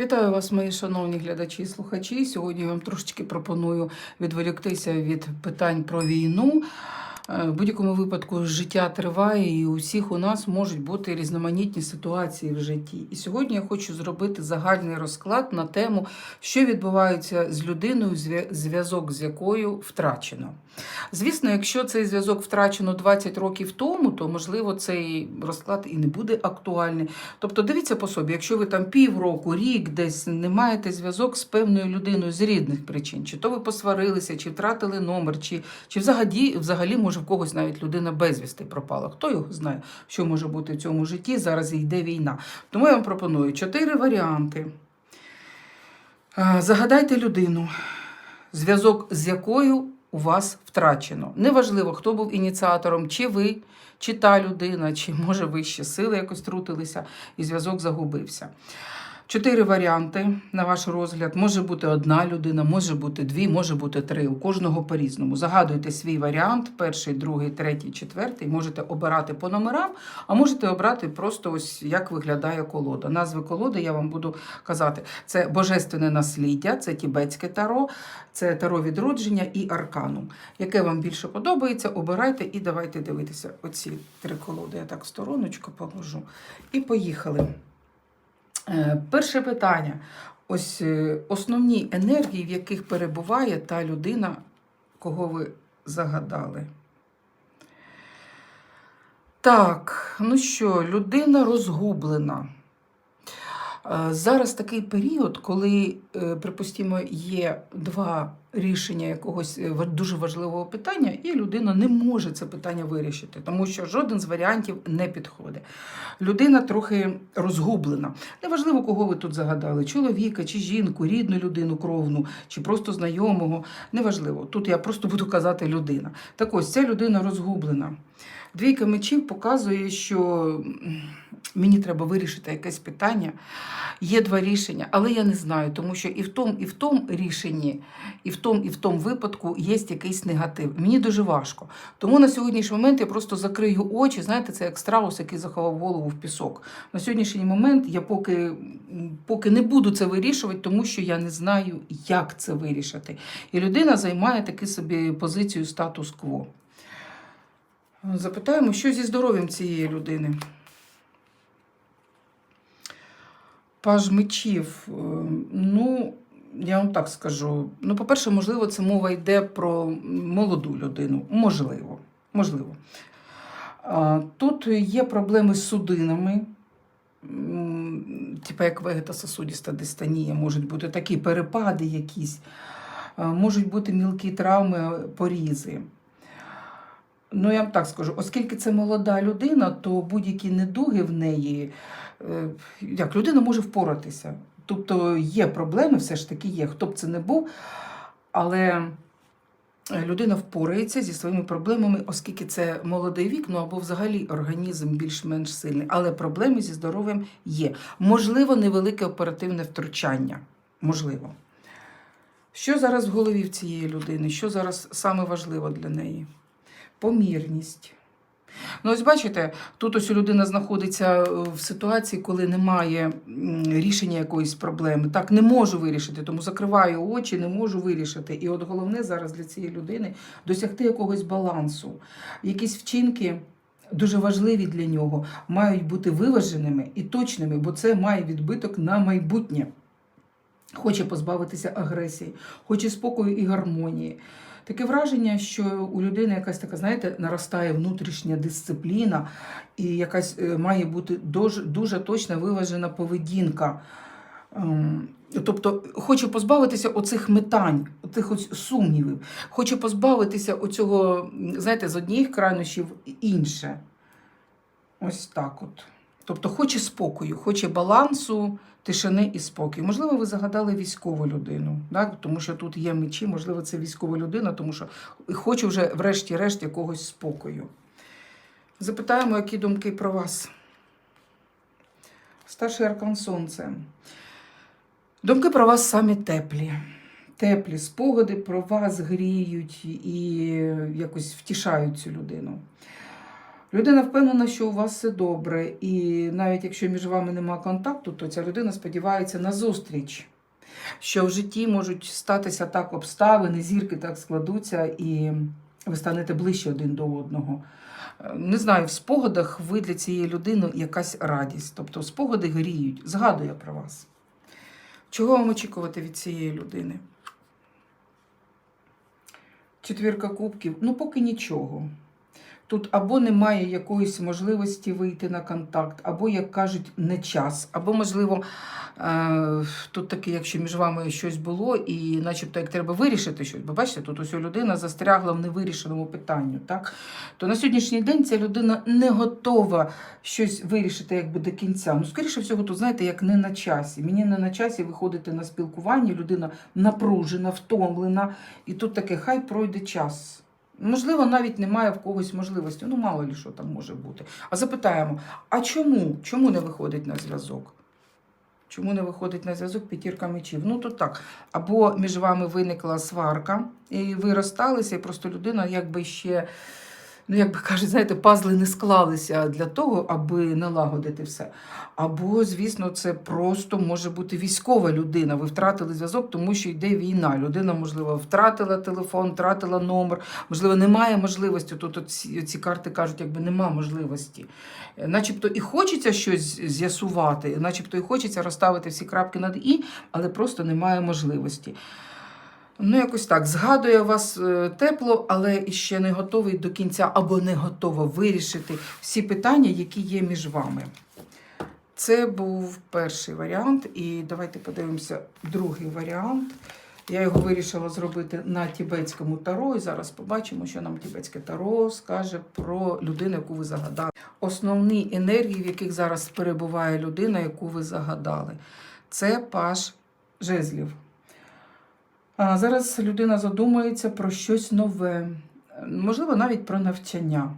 Вітаю вас, мої шановні глядачі і слухачі. Сьогодні я вам трошечки пропоную відволіктися від питань про війну. Е, В будь-якому випадку життя триває, і у всіх у нас можуть бути різноманітні ситуації в житті. І сьогодні я хочу зробити загальний розклад на тему, що відбувається з людиною, зв'язок з якою втрачено. Звісно, якщо цей зв'язок втрачено 20 років тому, то можливо цей розклад і не буде актуальний. Тобто, дивіться по собі, якщо ви там півроку, рік десь не маєте зв'язок з певною людиною з рідних причин, чи то ви посварилися, чи втратили номер, чи, чи взагалі, взагалі, може, в когось навіть людина безвісти пропала. Хто його знає, що може бути в цьому житті? Зараз йде війна. Тому я вам пропоную чотири варіанти. Загадайте людину, зв'язок з якою у вас втрачено. Неважливо, хто був ініціатором, чи ви, чи та людина, чи може вищі сили якось трутилися, і зв'язок загубився. Чотири варіанти на ваш розгляд. Може бути одна людина, може бути дві, може бути три. У кожного по-різному. Загадуйте свій варіант: перший, другий, третій, четвертий. Можете обирати по номерам, а можете обрати просто ось як виглядає колода. Назви колоди я вам буду казати. Це божественне насліддя, це тібетське таро, це таро відродження і арканум. Яке вам більше подобається, обирайте і давайте дивитися. Оці три колоди я так стороночку положу. І поїхали. Е, Перше питання. Ось е, основні енергії, в яких перебуває та людина, кого ви загадали. Так, ну що, людина розгублена. Зараз такий період, коли, е, припустимо, є два рішення якогось е, дуже важливого питання, і людина не може це питання вирішити, тому що жоден з варіантів не підходить. Людина трохи розгублена. Неважливо, кого ви тут загадали: чоловіка чи жінку, рідну людину, кровну, чи просто знайомого. Неважливо. Тут я просто буду казати людина. Так ось ця людина розгублена. Двійка мечів показує, що мені треба вирішити якесь питання. Є два рішення, але я не знаю, тому що і в тому, і в тому рішенні, і в тому, і в тому випадку є якийсь негатив. Мені дуже важко. Тому на сьогоднішній момент я просто закрию очі. Знаєте, це як страус, який заховав голову в пісок. На сьогоднішній момент я поки, поки не буду це вирішувати, тому що я не знаю, як це вирішити. І людина займає таки собі позицію статус-кво. Запитаємо, що зі здоров'ям цієї людини. Паж мечів. Е, Ну, я вам так скажу. Ну, по-перше, можливо, це мова йде про молоду людину. Можливо. Можливо. Тут є проблеми з судинами. Типа як вегетососудиста дистанія, можуть бути такі перепади якісь, можуть бути мілкі травми, порізи. Ну, я вам так скажу, оскільки це молода людина, то будь-які недуги в неї, е, як людина може впоратися. Тобто є проблеми, все ж таки є, хто б це не був, але е, людина впорається зі своїми проблемами, оскільки це молодий вік, ну або взагалі організм більш-менш сильний. Але проблеми зі здоров'ям є. Можливо, невелике оперативне втручання. Можливо. Що зараз в голові в цієї людини? Що зараз саме важливо для неї? Помірність. Ну, ось бачите, тут ось людина знаходиться е, в ситуації, коли немає рішення якоїсь проблеми. Так, не можу вирішити, тому закриваю очі, не можу вирішити. І от головне зараз для цієї людини досягти якогось балансу. Якісь вчинки. Дуже важливі для нього мають бути виваженими і точними, бо це має відбиток на майбутнє. Хоче позбавитися агресії, хоче спокою і гармонії. Таке враження, що у людини якась така, знаєте, наростає внутрішня дисципліна, і якась е, має бути дуже, дуже точна виважена поведінка. Ем, Тобто хоче позбавитися оцих метань, оцих сумнівів, хоче позбавитися оцього, знаєте, з однієї крайнощів інше. Ось так от. Тобто хоче спокою, хоче балансу, тишини і спокою. Можливо, ви загадали військову людину, так? тому що тут є мечі, можливо, це військова людина, тому що хоче вже, врешті-решт, якогось спокою. Запитаємо, які думки про вас. Старший аркан Сонце. Думки про вас самі теплі. Теплі спогади про вас гріють і якось втішають цю людину. Людина впевнена, що у вас все добре, і навіть якщо між вами немає контакту, то ця людина сподівається на зустріч. Що в житті можуть статися так обставини, зірки так складуться, і ви станете ближче один до одного. Не знаю, в спогадах ви для цієї людини якась радість. Тобто спогади гріють, згадує про вас. Чого вам очікувати від цієї людини? Четвірка кубків, ну поки нічого. Тут або немає якоїсь можливості вийти на контакт, або, як кажуть, не час, або, можливо, е, тут таке, якщо між вами щось було, і начебто як треба вирішити щось, бо бачите, тут ось людина застрягла в невирішеному питанню, так? то на сьогоднішній день ця людина не готова щось вирішити якби до кінця. Ну, скоріше всього, тут, знаєте, як не на часі. Мені не на часі виходити на спілкування, людина напружена, втомлена, і тут таке, хай пройде час. Можливо, навіть немає в когось можливості. Ну, мало ли що там може бути. А запитаємо: а чому? Чому не виходить на зв'язок? Чому не виходить на зв'язок п'ятірка мечів? Ну, то так. Або між вами виникла сварка, і ви розсталися, і просто людина якби ще, ну, як би кажуть, знаєте, пазли не склалися для того, аби налагодити все. Або, звісно, це просто може бути військова людина. Ви втратили зв'язок, тому що йде війна. Людина, можливо, втратила телефон, втратила номер, можливо, немає можливості. Тут оці, ці карти кажуть, якби нема можливості. Е, Начебто і хочеться щось з'ясувати, начебто і хочеться розставити всі крапки над і, але просто немає можливості. Ну, якось так. Згадує вас е, тепло, але ще не готовий до кінця або не готова вирішити всі питання, які є між вами. Це був перший варіант, і давайте подивимося другий варіант. Я його вирішила зробити на тібетському таро, і зараз побачимо, що нам тібетське таро скаже про людину, яку ви загадали. Основні енергії, в яких зараз перебуває людина, яку ви загадали. Це паш жезлів. Зараз людина задумується про щось нове, можливо, навіть про навчання.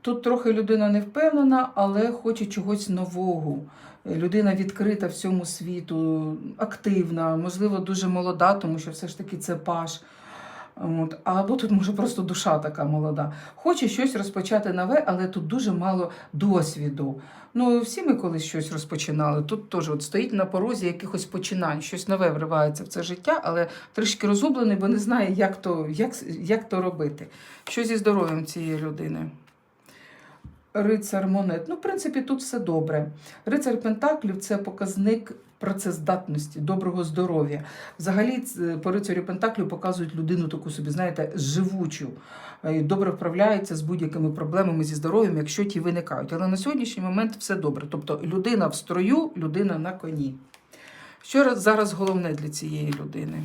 Тут трохи людина не впевнена, але хоче чогось нового. Людина відкрита всьому світу, активна, можливо, дуже молода, тому що все ж таки це паш. От. Або тут може просто душа така молода. Хоче щось розпочати нове, але тут дуже мало досвіду. Ну, всі ми колись щось розпочинали. Тут теж от стоїть на порозі якихось починань, щось нове вривається в це життя, але трішки розгублений, бо не знає, як то, як, як то робити. Що зі здоров'ям цієї людини? Рицар монет. Ну, в принципі, тут все добре. Рицар Пентаклів це показник працездатності, доброго здоров'я. Взагалі, по рицарю Пентаклів показують людину таку собі, знаєте, живучу, е, добре вправляється з будь-якими проблемами зі здоров'ям, якщо ті виникають. Але на сьогоднішній момент все добре. Тобто людина в строю, людина на коні. Що зараз головне для цієї людини?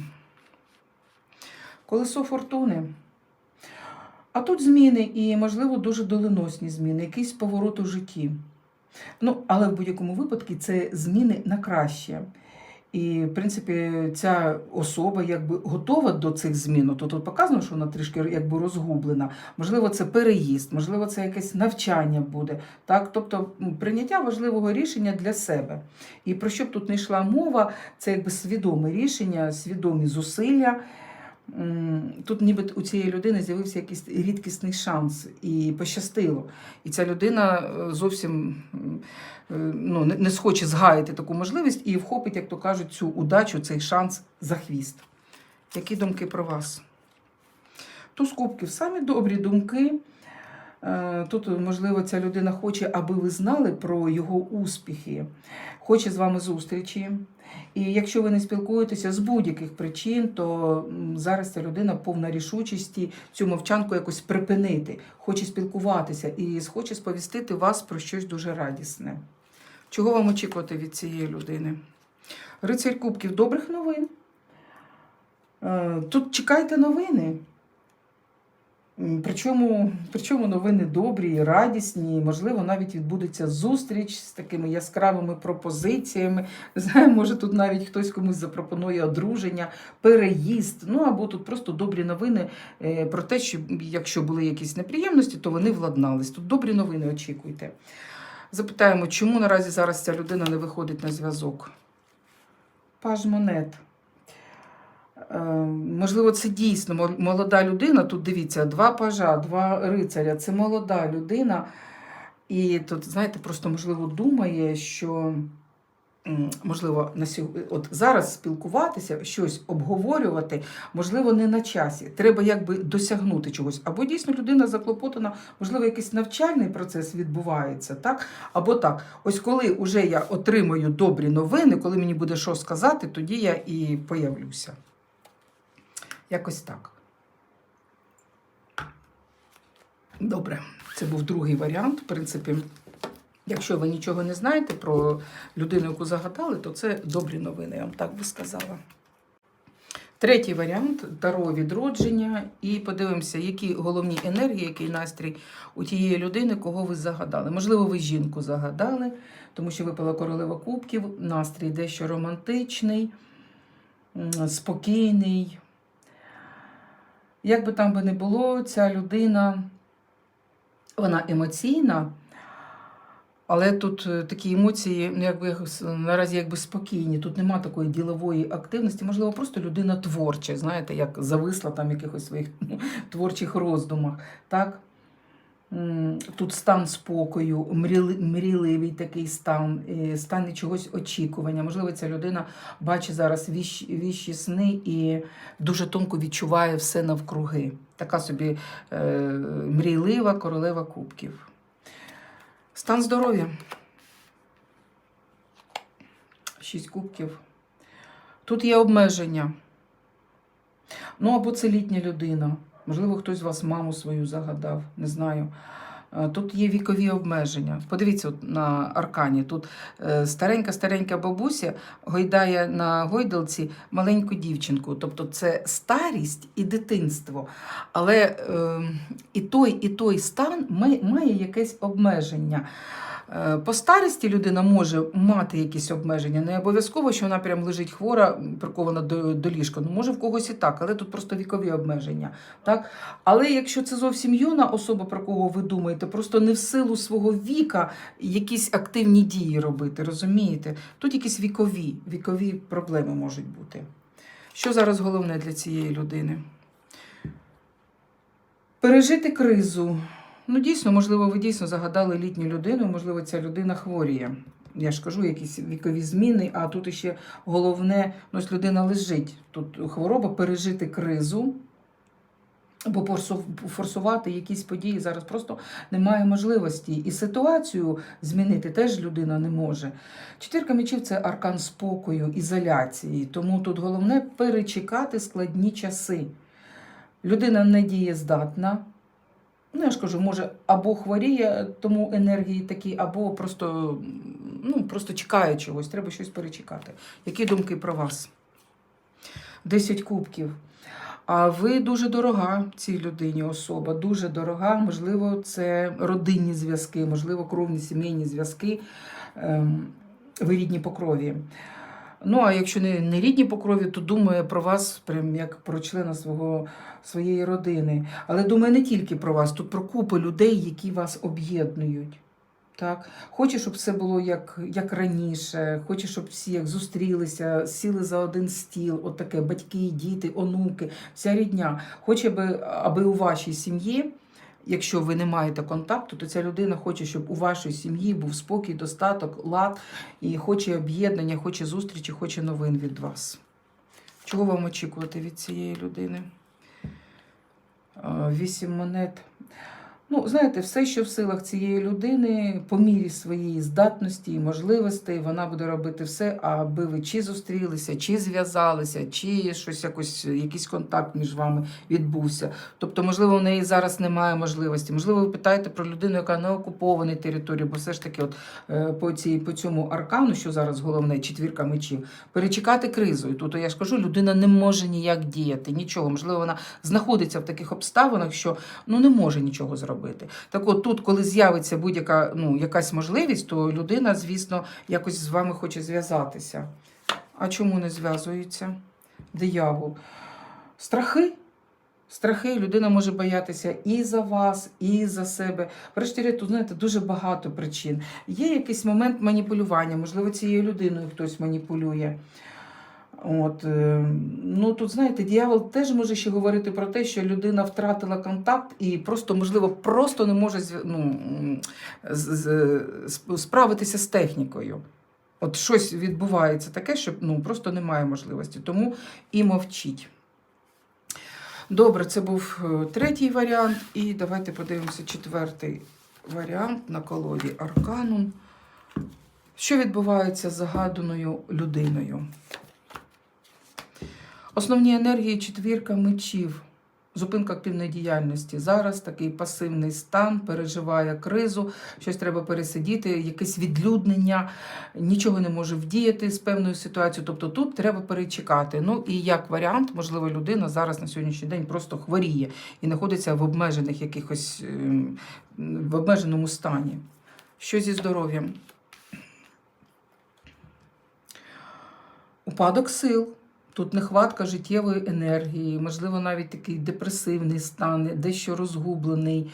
Колесо фортуни. А тут зміни і, можливо, дуже доленосні зміни, якийсь поворот у житті. Ну, але в будь-якому випадку це зміни на краще. І, в принципі, ця особа якби готова до цих змін. Тут, тут показано, що вона трішки якби розгублена. Можливо, це переїзд, можливо, це якесь навчання буде. Так? Тобто прийняття важливого рішення для себе. І про що б тут не йшла мова, це якби свідоме рішення, свідомі зусилля. Тут ніби у цієї людини з'явився якийсь рідкісний шанс і пощастило. І ця людина е, зовсім е, ну, не- не схоче згаяти таку можливість і вхопить, як то кажуть, цю удачу, цей шанс за хвіст. Які думки про вас? Туз кубків самі добрі думки. Е, Тут, можливо, ця людина хоче, аби ви знали про його успіхи, хоче з вами зустрічі. І якщо ви не спілкуєтеся з будь-яких причин, то зараз ця людина повна рішучості цю мовчанку якось припинити, хоче спілкуватися і хоче сповістити вас про щось дуже радісне. Чого вам очікувати від цієї людини? Рицарь Кубків добрих новин. Е, Тут чекайте новини. Причому, причому новини добрі, радісні, можливо, навіть відбудеться зустріч з такими яскравими пропозиціями. Не знаю, може тут навіть хтось комусь запропонує одруження, переїзд. Ну або тут просто добрі новини е, про те, що якщо були якісь неприємності, то вони владнались. Тут добрі новини очікуйте. Запитаємо, чому наразі зараз ця людина не виходить на зв'язок? Паж монет. Е, Можливо, це дійсно молода людина. Тут дивіться, два пажа, два рицаря. Це молода людина. І тут, знаєте, просто можливо думає, що можливо на сьогодні, от зараз спілкуватися, щось обговорювати, можливо, не на часі. Треба якби досягнути чогось. Або дійсно людина заклопотана, можливо, якийсь навчальний процес відбувається, так? Або так. Ось коли вже я отримаю добрі новини, коли мені буде що сказати, тоді я і появлюся. Якось так. Добре, це був другий варіант. В принципі, якщо ви нічого не знаєте про людину, яку загадали, то це добрі новини, я вам так би сказала. Третій варіант таро відродження. І подивимося, які головні енергії, який настрій у тієї людини, кого ви загадали. Можливо, ви жінку загадали, тому що випала королева кубків, настрій дещо романтичний, спокійний. Як би там би не було, ця людина, вона емоційна, але тут е, такі емоції, ну, якби наразі якби спокійні. Тут нема такої ділової активності. Можливо, просто людина творча, знаєте, як зависла там в якихось своїх творчих роздумах. Так? Тут стан спокою, мріли- мрійливий такий стан, е, стан чогось очікування. Можливо, ця людина бачить зараз віщі, віщі сни і дуже тонко відчуває все навкруги. Така собі е, мрійлива королева кубків. Стан здоров'я. Шість кубків. Тут є обмеження. Ну, або це літня людина. Можливо, хтось з вас маму свою загадав, не знаю. Е, Тут є вікові обмеження. Подивіться от на аркані. Тут старенька-старенька бабуся гойдає на гойдалці маленьку дівчинку. Тобто це старість і дитинство. Але е, і той, і той стан має якесь обмеження. Е, По старості людина може мати якісь обмеження. Не обов'язково, що вона прям лежить хвора, прикована до, до ліжка. Ну, може, в когось і так, але тут просто вікові обмеження. Так? Але якщо це зовсім юна особа, про кого ви думаєте, просто не в силу свого віка якісь активні дії робити, розумієте? Тут якісь вікові, вікові проблеми можуть бути. Що зараз головне для цієї людини? Пережити кризу. Ну, дійсно, можливо, ви дійсно загадали літню людину, можливо, ця людина хворіє. Я ж кажу, якісь вікові зміни, а тут ще головне, ну, ось людина лежить. Тут хвороба пережити кризу, або форсувати якісь події зараз просто немає можливості. І ситуацію змінити теж людина не може. Четвірка мечів це аркан спокою, ізоляції. Тому тут головне перечекати складні часи. Людина не дієздатна. Ну, я ж кажу, може, або хворіє, тому енергії такі, або просто, ну, просто чекає чогось, треба щось перечекати. Які думки про вас? 10 кубків. А ви дуже дорога цій людині особа, дуже дорога. Можливо, це родинні зв'язки, можливо, кровні сімейні зв'язки. Ем, ви рідні по крові. Ну, а якщо не, не рідні по крові, то думає про вас прям як про члена свого, своєї родини. Але думає не тільки про вас, тут про купу людей, які вас об'єднують. Так? Хоче, щоб все було як, як раніше, хоче, щоб всі як зустрілися, сіли за один стіл, от таке батьки, діти, онуки, вся рідня. Хоче, аби, аби у вашій сім'ї, якщо ви не маєте контакту, то ця людина хоче, щоб у вашій сім'ї був спокій, достаток, лад, і хоче об'єднання, хоче зустрічі, хоче новин від вас. Чого вам очікувати від цієї людини? Вісім монет. Ну, знаєте, все, що в силах цієї людини, по мірі своєї здатності і можливостей, вона буде робити все, аби ви чи зустрілися, чи зв'язалися, чи щось якось, якийсь контакт між вами відбувся. Тобто, можливо, в неї зараз немає можливості. Можливо, ви питаєте про людину, яка на окупованій території, бо все ж таки, от е, по цій по цьому аркану, що зараз головне, четвірка мечів, перечекати кризу. І тут я ж кажу, людина не може ніяк діяти, нічого. Можливо, вона знаходиться в таких обставинах, що ну не може нічого зробити. Так от тут, коли з'явиться будь-яка ну, якась можливість, то людина, звісно, якось з вами хоче зв'язатися. А чому не зв'язується? Диявол. Страхи. Страхи, людина може боятися і за вас, і за себе. Врешті-решт, тут, знаєте, дуже багато причин. Є якийсь момент маніпулювання, можливо, цією людиною хтось маніпулює. От, е, ну тут знаєте, дьявол теж може ще говорити про те, що людина втратила контакт і просто, можливо, просто не може ну, справитися з технікою. От щось відбувається таке, що ну, просто немає можливості. Тому і мовчіть. Добре, це був е, третій варіант. І давайте подивимося четвертий варіант на колоді Арканум. Що відбувається з загаданою людиною? Основні енергії четвірка мечів. Зупинка активної діяльності. Зараз такий пасивний стан, переживає кризу, щось треба пересидіти, якесь відлюднення, нічого не може вдіяти з певною ситуацією. Тобто тут треба перечекати. Ну і як варіант, можливо, людина зараз на сьогоднішній день просто хворіє і знаходиться в обмежених якихось ем, в обмеженому стані. Що зі здоров'ям? Упадок сил. Тут нехватка життєвої енергії, можливо, навіть такий депресивний стан, дещо розгублений.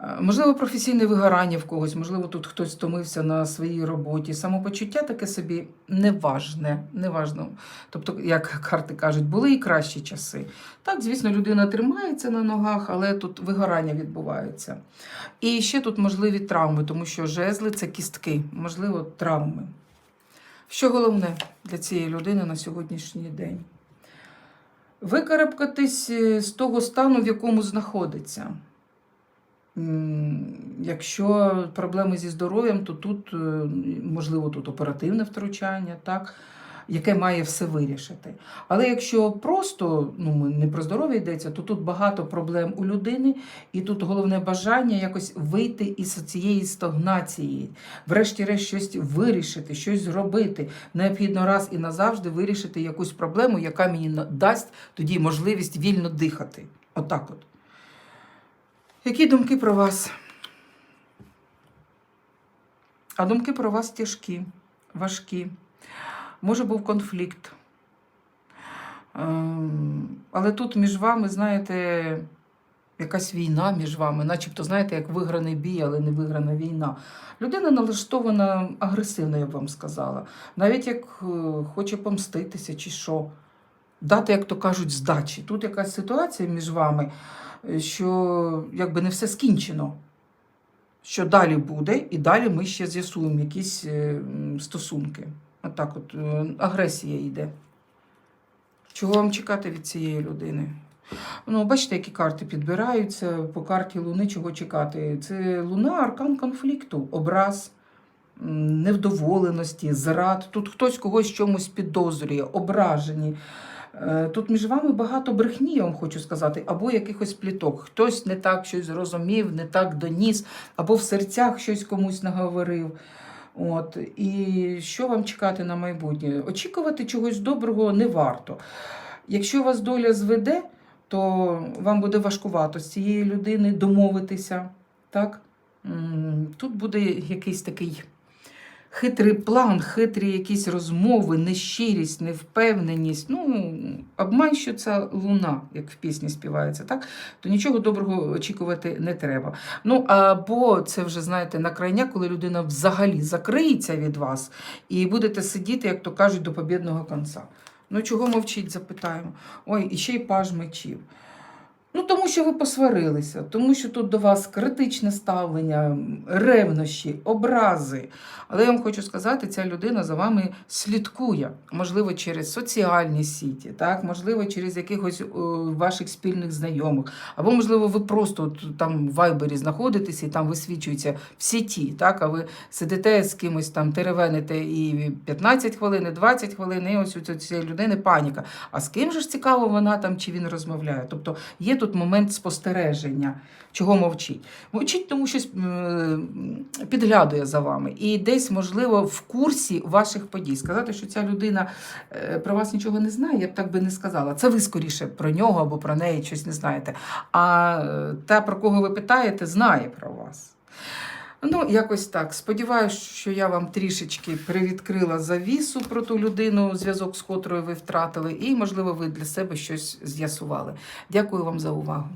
Е, Можливо, професійне вигорання в когось, можливо, тут хтось стомився на своїй роботі. Самопочуття таке собі неважне, неважно. Тобто, як карти кажуть, були і кращі часи. Так, звісно, людина тримається на ногах, але тут вигорання відбувається. І ще тут можливі травми, тому що жезли це кістки, можливо, травми. Що головне для цієї людини на сьогоднішній день? Викарабкатись е, з того стану, в якому знаходиться. Якщо проблеми зі здоров'ям, то тут, е, можливо, тут оперативне втручання, так, яке має все вирішити. Але якщо просто ну, не про здоров'я йдеться, то тут багато проблем у людини, і тут головне бажання якось вийти із цієї стагнації, врешті-решт щось вирішити, щось зробити. Необхідно раз і назавжди вирішити якусь проблему, яка мені дасть тоді можливість вільно дихати. Отак от. Які думки про вас? А думки про вас тяжкі, важкі. Може, був конфлікт. Ем, Але тут між вами, знаєте, якась війна між вами, начебто, знаєте, як виграний бій, але не виграна війна. Людина налаштована агресивно, я б вам сказала. Навіть як е, хоче помститися чи що. Дати, як то кажуть, здачі. Тут якась ситуація між вами, е, що якби не все скінчено. Що далі буде, і далі ми ще з'ясуємо якісь е, стосунки. Отак от, е, агресія йде. Чого вам чекати від цієї людини? Ну, бачите, які карти підбираються по карті Луни, чого чекати. Це луна, аркан конфлікту, образ, невдоволеності, зрад. Тут хтось когось чомусь підозрює, ображені. Е, Тут між вами багато брехні, я вам хочу сказати, або якихось пліток. Хтось не так щось зрозумів, не так доніс, або в серцях щось комусь наговорив. От. І що вам чекати на майбутнє? Очікувати чогось доброго не варто. Якщо вас доля зведе, то вам буде важкувато з цієї людини домовитися. Так? Тут буде якийсь такий хитрий план, хитрі якісь розмови, нещирість, невпевненість. Ну, обман, що це луна, як в пісні співається, так? то нічого доброго очікувати не треба. Ну, або це вже, знаєте, на крайня, коли людина взагалі закриється від вас і будете сидіти, як то кажуть, до побідного кінця. Ну, чого мовчить, запитаємо. Ой, і ще й паж мечів. Ну, тому що ви посварилися, тому що тут до вас критичне ставлення, ревнощі, образи. Але я вам хочу сказати, ця людина за вами слідкує, можливо, через соціальні сіті, так, можливо, через якихось ваших спільних знайомих, або, можливо, ви просто там в вайбері знаходитеся і там висвічується в сіті, так, а ви сидите з кимось там, теревените і 15 хвилин, і 20 хвилин, і ось у цієї людини паніка. А з ким же ж цікаво вона там чи він розмовляє? Тобто є тут момент спостереження, чого мовчить. Мовчить, тому що е, підглядує за вами. І десь, можливо, в курсі ваших подій. Сказати, що ця людина е, про вас нічого не знає, я б так би не сказала. Це ви скоріше про нього або про неї щось не знаєте. А е, та, про кого ви питаєте, знає про вас. Ну, якось так. Сподіваюсь, що я вам трішечки привідкрила завісу про ту людину, зв'язок з котрою ви втратили, і, можливо, ви для себе щось з'ясували. Дякую вам за увагу.